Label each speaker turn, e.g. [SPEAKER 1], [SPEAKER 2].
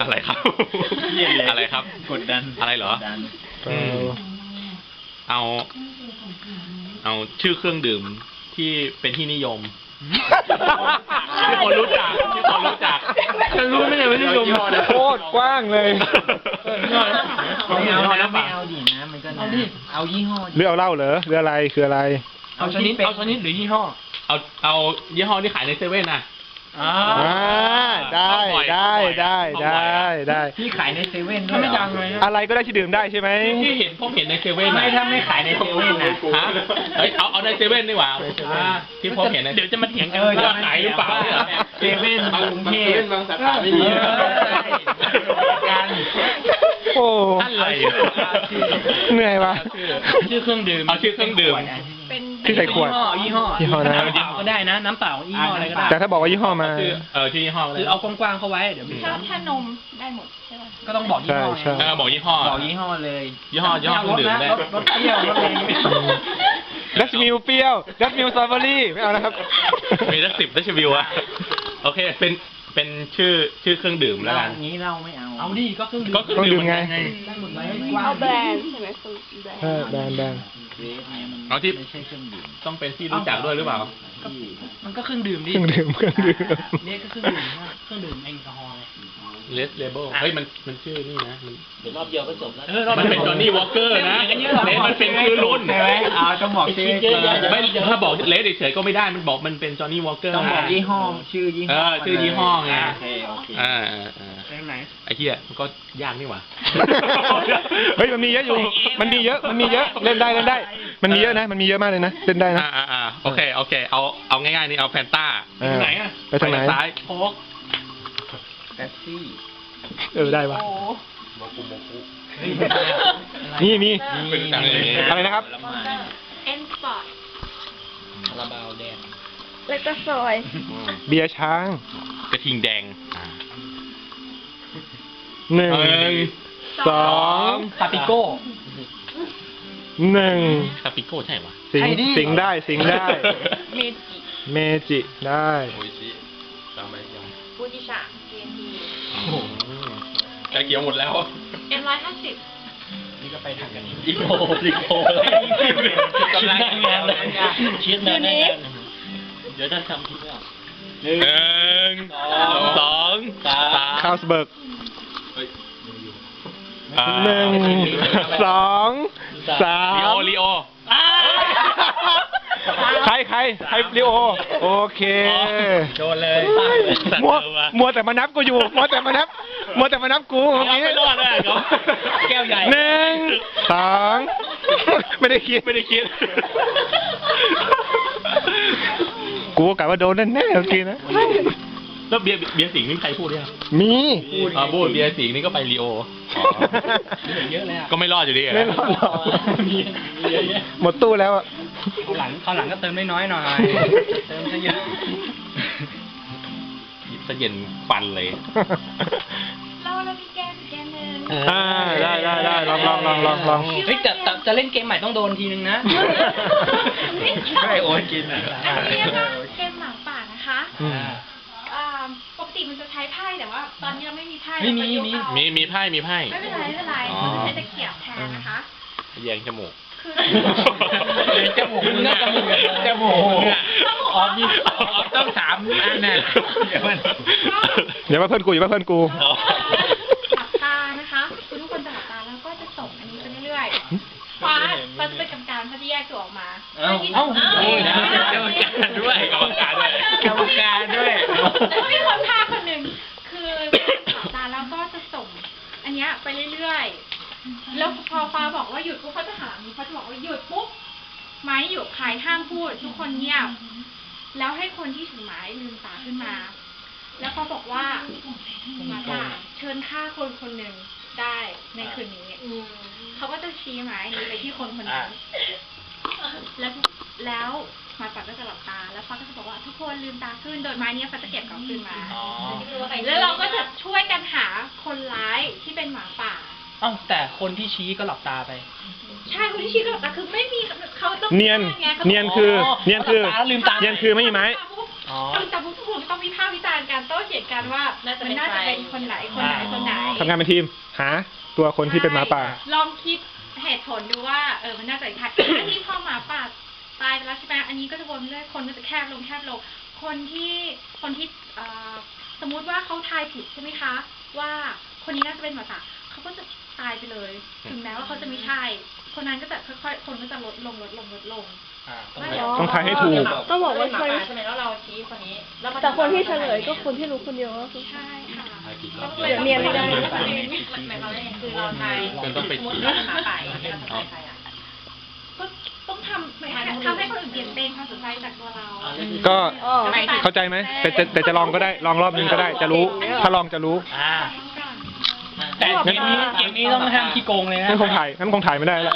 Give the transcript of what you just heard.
[SPEAKER 1] อะไรครับอะไรครับ
[SPEAKER 2] กดดัน
[SPEAKER 1] อะไรเหรอ
[SPEAKER 2] กดดัน
[SPEAKER 1] อืม เอา เอาชื่อเครื่องดื่มที่เป็นที่นิยม ที่คนรู้จักที่คนรู้จัก
[SPEAKER 3] จะรู้ไหมเนี่ยว่านิยม
[SPEAKER 1] ยี่ห้อนะ
[SPEAKER 3] โคตรกว้างเลย
[SPEAKER 2] ไม่เอา
[SPEAKER 1] ยี่ห้อ
[SPEAKER 2] นะ
[SPEAKER 1] น้ำเป
[SPEAKER 2] ไม่
[SPEAKER 1] ล่า
[SPEAKER 2] เอาดินะมันก็
[SPEAKER 3] เอา
[SPEAKER 2] นะ
[SPEAKER 3] ดิ
[SPEAKER 2] เอายี่ห้อ
[SPEAKER 3] หรือเอาเหล้าเหรอหรืออะไรคืออะไร
[SPEAKER 2] เอา
[SPEAKER 3] เอาชนิด
[SPEAKER 2] ที่เป็น
[SPEAKER 3] เอาชนิดหรือยี่ห้อ
[SPEAKER 1] เอา เอายี่ห้อที่ขายในเซเว่นนะ
[SPEAKER 3] อ่า
[SPEAKER 2] อ่า
[SPEAKER 3] อ่าได้
[SPEAKER 1] เอาบ่อย
[SPEAKER 3] ได้
[SPEAKER 1] เอาบ่อย
[SPEAKER 3] ได้
[SPEAKER 1] เอาบ่อย
[SPEAKER 3] ได้ได้
[SPEAKER 2] ที่ขายในเซเว่นด้ว
[SPEAKER 3] ถ้ายไม่
[SPEAKER 2] เหรอ
[SPEAKER 3] ดังเลยนะ
[SPEAKER 4] อะไรก็ได้ที่ดื่มได้ใช่ไหม
[SPEAKER 1] ที่เห็นพบเห็นในเซเว่น
[SPEAKER 2] ไม่
[SPEAKER 1] น่ะ
[SPEAKER 2] ถ้าไม่ขายในเซเว่นนะ
[SPEAKER 1] ฮะเฮ้ยเอาเอาในเซเว่นดีกว่าเอาในเซเว่นที่พบเห็นใน
[SPEAKER 3] เดี๋ยวจะมาเถียงกัน
[SPEAKER 2] เออ
[SPEAKER 1] จะขายหรือเปล่าเนี่ย
[SPEAKER 2] เซเว่นกรุงเทพ
[SPEAKER 5] บางสาขาไม่มี
[SPEAKER 2] เออกัน
[SPEAKER 3] โอ้
[SPEAKER 1] อะไร
[SPEAKER 3] เหนื่อยวะ
[SPEAKER 1] ชื่อ
[SPEAKER 3] ชื่อเครื่องดื่ม
[SPEAKER 1] เอาชื่อเครื่องดื่ม
[SPEAKER 6] เป็น
[SPEAKER 3] ที่ใส่ขวด ยี่ห้อยี่ห้อนะ น้ำเปล่าก็ได้นะ น้ำเปล่ายี่ห้ออะไรก็ได้แต่ถ้าบอกว่ายี่ห้อมา
[SPEAKER 1] ชื่อเออชื่อยี่ห้อ
[SPEAKER 3] คือเอากว้างๆเข้าไว้เดี๋ยวมี
[SPEAKER 6] ถ้าถ้านมได้หมดใช่ไหม
[SPEAKER 3] ก็ต้องบอกยี่ห้อใช่
[SPEAKER 1] เออบอกยี่ห้อ
[SPEAKER 2] บอกยี่ห้อเลย
[SPEAKER 1] ยี่ห้อยี่ห้อเครื่องดื่มได้
[SPEAKER 3] รสรสเปรี้ยวรสอะไรไม่เอาดัชมิลเปรี้ยวดัชมิลสตรอเบอรี่ไม่เอานะครับ
[SPEAKER 1] มีทั้งสิบได้ชวิวอะโอเค เป็นเป็นชื่อชื่อเครื่องดื่มแล้วกัน
[SPEAKER 2] งี้เราไม่เอา
[SPEAKER 3] เอาดิก็เครื่องดื่ม
[SPEAKER 1] ก็เครื่องดื่ม
[SPEAKER 3] ไง
[SPEAKER 2] ได้หมดไหมกว้าง
[SPEAKER 6] เอาแบรนด์ใช่ไหมคุณแบรนด์
[SPEAKER 3] เออแบนแบน
[SPEAKER 2] เวฟเนี่ยมัน
[SPEAKER 1] เอาที่
[SPEAKER 2] ไม่ใช่เครื่องดื่ม
[SPEAKER 1] ต้องเป็นที่รู้จักด้วยหรือเปล่า
[SPEAKER 2] ที่
[SPEAKER 3] มันก็เครื่องดื่มดิ
[SPEAKER 5] เครื่องดื่มเครื่องดื่ม
[SPEAKER 3] เรียกก็เครื่องดื่มนะเครื่องดื่มแอลกอฮอล์ ไง
[SPEAKER 1] Less Label เฮ้ยมันมันชื่อนี่นะมัน
[SPEAKER 3] เออรอบ
[SPEAKER 1] มันเป็นจอห์นนี่วอลเกอร์นะ
[SPEAKER 3] อย่างเงี้ยหรอ
[SPEAKER 1] เลสมันเป็นชื่อรุ่น
[SPEAKER 2] ใช่ไหมเอาต้องบอกชื่อก่อน
[SPEAKER 1] ไม่ถ้าบอกเลสเฉยๆก็ไม่ได้มันบอกมันเป็นจอห์นนี่วอลเกอร์
[SPEAKER 2] ต้องบอกยี่ห้อชื่อยี่ห้อ
[SPEAKER 1] เออชื่อยี่ห้อไง
[SPEAKER 2] โอเคโอเค
[SPEAKER 1] อ่าอ่าอ่า
[SPEAKER 3] แบรนด์ไหน
[SPEAKER 1] ไอ้เหี้ยมันก็ยากนี่หว่า
[SPEAKER 3] เฮ้ยมันมีเยอะอยู่มันมีเยอะมันมีเยอะเล่นได้เล่นได้ มันมีเยอะนะ มันมีเยอะมากเลยนะเล่นได้นะ
[SPEAKER 1] อ่าอ่าอ่าโอเคโอเคเอาเอาง่ายๆนี่เอาแฟนต้า
[SPEAKER 3] เออ
[SPEAKER 1] ไปทางไหนอะ
[SPEAKER 3] ไปทางไหน
[SPEAKER 1] ซ้าย
[SPEAKER 3] โค้ก
[SPEAKER 2] แป๊บซี่
[SPEAKER 3] เออได้ปะ
[SPEAKER 6] โอ้
[SPEAKER 3] นี่มี
[SPEAKER 1] เป็นต่างเลย
[SPEAKER 3] อะไรนะครับ
[SPEAKER 2] ละไม้
[SPEAKER 6] เอ็นสปอร์ต
[SPEAKER 2] ลาบาวแดง
[SPEAKER 6] แล้วก็ซอย
[SPEAKER 3] เบียร์ช้าง
[SPEAKER 1] กระทิงแดงอ่า
[SPEAKER 3] หนึ่ง
[SPEAKER 1] หนึ่ง
[SPEAKER 3] สองปาปิโก้หนึ่ง
[SPEAKER 1] คาปิโก้ใช่ปะ
[SPEAKER 3] สิง
[SPEAKER 2] ไอ้นี่
[SPEAKER 3] สิงได้สิงได้
[SPEAKER 6] เมจิ
[SPEAKER 3] เมจิได้
[SPEAKER 5] โอ้ยชิจำไว้ยัง
[SPEAKER 6] บูจิชาเกน ดี
[SPEAKER 1] กระเกียวหมดแล้ว
[SPEAKER 6] เอ็มร้อยห้าสิบ
[SPEAKER 3] นี่ก็ไปทางกันนี้
[SPEAKER 1] อีโคอีโค
[SPEAKER 2] กำลังงานเลยคิดนานงาน
[SPEAKER 3] เดี๋ยวจะทำทีเดียว
[SPEAKER 2] หนึ่ง
[SPEAKER 1] หนึ่งสองสาม
[SPEAKER 3] คาวสเบิร์ก
[SPEAKER 1] อ่า
[SPEAKER 3] หนึ่งสองสา
[SPEAKER 1] ลีโอ
[SPEAKER 3] ม
[SPEAKER 1] ลีโอ
[SPEAKER 3] ใครใครใครลิโอ โอเค
[SPEAKER 1] โดนเลย
[SPEAKER 3] มัวมัวแต่มานับกูอยู่ มัวแต่มานับ มัวแต่มานับกูเมื่อกี้
[SPEAKER 1] ไม่รอดเลยเขาแก้วใหญ่
[SPEAKER 3] หนึ่งสองไม่ได้คิด
[SPEAKER 1] ไม่ได้คิด
[SPEAKER 3] กูกะว่าโดนแน่ๆเมื่อกี้นะ
[SPEAKER 1] แล้วเบียร์เบียร์สิงห์นี่ใครพูดเนี่ย
[SPEAKER 3] มี
[SPEAKER 1] อ่าพูดเบียร์สิงห์นี่ก็ไปลีโอ
[SPEAKER 3] เยอะเลยอะ
[SPEAKER 1] ก็ไม่รอดอยู่ดีะ
[SPEAKER 3] ไม่รอดหรอกหมดตู้แล้วอะ
[SPEAKER 7] เขาหลังเขาหลังก็เติมน้อยๆหน่อย เติมซะเยอะ
[SPEAKER 1] จะเย็นฟันเลย
[SPEAKER 6] เราเรามีแกนแกนหนึ่ง
[SPEAKER 3] อ่าได้ได้ได้ลองลองลองลองลอง
[SPEAKER 7] เฮ้ยแต่แต่จะเล่นเกมใหม่ต้องโดนทีนึงนะ
[SPEAKER 2] ช่วยโอนกินอะ
[SPEAKER 6] อันนี้ก็เกมหมาป่านะคะ
[SPEAKER 3] อืม
[SPEAKER 6] อ่าปกติมันจะใช้ไพ่แต่ว่า ตอนนี้เราไม่มีไพ่
[SPEAKER 7] ไม่มี
[SPEAKER 6] เราประยุกต์
[SPEAKER 7] มี
[SPEAKER 6] เอา
[SPEAKER 1] มีมีไพ่มีไพ่
[SPEAKER 6] ไม่เป็นไรไม่เป็นไร
[SPEAKER 1] อ๋อ
[SPEAKER 6] เราจะใช้ตะเกียบแทนนะคะ
[SPEAKER 1] แยงจมูก
[SPEAKER 6] คือ
[SPEAKER 2] จมูกมึงน่าจะมึงอะจมูกมึงอะ
[SPEAKER 6] อ๋อ
[SPEAKER 2] มีต้องถามอันน่ะเดี๋ยวมัน
[SPEAKER 3] อย่ามาเพื่อนกูอย่ามาเพื่อนกู
[SPEAKER 1] อ๋อ
[SPEAKER 6] หลับตานะคะคือทุกคนจะหลับตาแล้วก็จะส่งอันนี้ไปเรื่อยๆฟ้าฟ้าจะเป็นกรรมการเขาจะแยกตัวออกมา
[SPEAKER 7] เอ้า
[SPEAKER 6] เอ้า
[SPEAKER 2] โอ้ยนะกรรมการด้วย
[SPEAKER 1] กรรมการด้วย
[SPEAKER 2] กรรมการด้วย
[SPEAKER 6] แล้วก็มีคนพาคนหนึ่งคือหลับตาแล้วก็จะส่ง อันเนี้ยไปเรื่อยๆ แล้วพอฟ้าบอกว่าหยุดปุ๊บเขาจะหามีเขาจะบอกว่าหยุดปุ๊บไม้อยู่ใครห้ามพูด ทุกคนเงียบ แล้วให้คนที่ถือไม้ลืมตาขึ้นมา แล้วเขาบอกว่ามาตาเชิญฆ่าคนคนหนึ่งได้ในคืนนี้เขาก็จะชี้ไม้นี้ไปที่คนคนนั้น แล้วแล้วหมาป่าก็จะหลับตา แล้วฟ้าก็จะบอกว่าทุกคนลืมตาขึ้น โดยไม้เนี้ยฟ้าจะเก็บกลับคืนมาแล้วเราก็จะช่วยกันหาคนร้ายที่เป็นหมาป่า
[SPEAKER 7] เอ้าแต่คนที่ชี้ก็หลับตาไป
[SPEAKER 6] ใช่คนที่ชี้ก็หลับตาคือไม่มีเขาต้อง
[SPEAKER 3] เนียน
[SPEAKER 6] ไงขา
[SPEAKER 3] เนียนคือเนียนคือ
[SPEAKER 7] หลับตาแล้วลืมตา
[SPEAKER 3] เนียนคือไม่มีไม้
[SPEAKER 7] อ๋อ
[SPEAKER 6] ต้องจับปุ๊บทุกคนก็ต้องวิพากษ์วิจารณ์กันการโต้เถียงกันว่ามันน่าจะเป็นคนไหนคนไหนคนไหน
[SPEAKER 3] ทำงานเป็นทีม หา ตัวคนที่เป็นหมาป่า
[SPEAKER 6] ใช่ลองคิดเหตุผลดูว่าเออมันน่าจะเป็นใคร อันนี้พอหมาป่าตายไปแล้วใช่ไหมอันนี้ก็จะวนเรื่อยคนก็จะแคบลงแคบลงคนที่คนที่เอ่อสมมุติว่าเขาทายผิดใช่ไหมคะ ว่าคนนี้น่าจะเป็นหมาป่าเขาก็จะ ตายไปเลย ถึงแม้ว่าเขาจะไม่ใช่ คนนั้นก็จะค่อยๆ คนก็จะลดลงลดลงลดลง
[SPEAKER 3] ต้องทายให้ถูก
[SPEAKER 8] ต้องบอกว่าใคร
[SPEAKER 9] ใช่ไหมแล้วเราชี้คนนี้ แล้วมัน
[SPEAKER 8] แต่คนที่เฉลยก็คนที่รู้คนเดียวก็คือ
[SPEAKER 6] ใช่ค่ะ
[SPEAKER 8] เดี๋ยวเนียนไม่ได้
[SPEAKER 9] หมายความว่าไงคือเราทาย
[SPEAKER 1] มันต้องไป
[SPEAKER 9] สมมติเราเป็นหมาป่าอย่างเงี้ยเราจะทายใครอะ
[SPEAKER 6] ก็ต้องทำทำให้คนอื่นเปลี่ยนเป็นความสนใจจากตัวเรา
[SPEAKER 3] ก็
[SPEAKER 8] อ๋อ
[SPEAKER 3] เข้าใจไหมแต่จะแต่จะลองก็ได้ ลองรอบนึงก็ได้ จะรู้ ถ้าลองจะรู้
[SPEAKER 7] อ่า แต่เกมนี้เกมนี้ต้องห้ามขี้โกงเลยนะ
[SPEAKER 3] งั้นคงถ่ายงั้นคงถ่ายไม่ได้แล้ว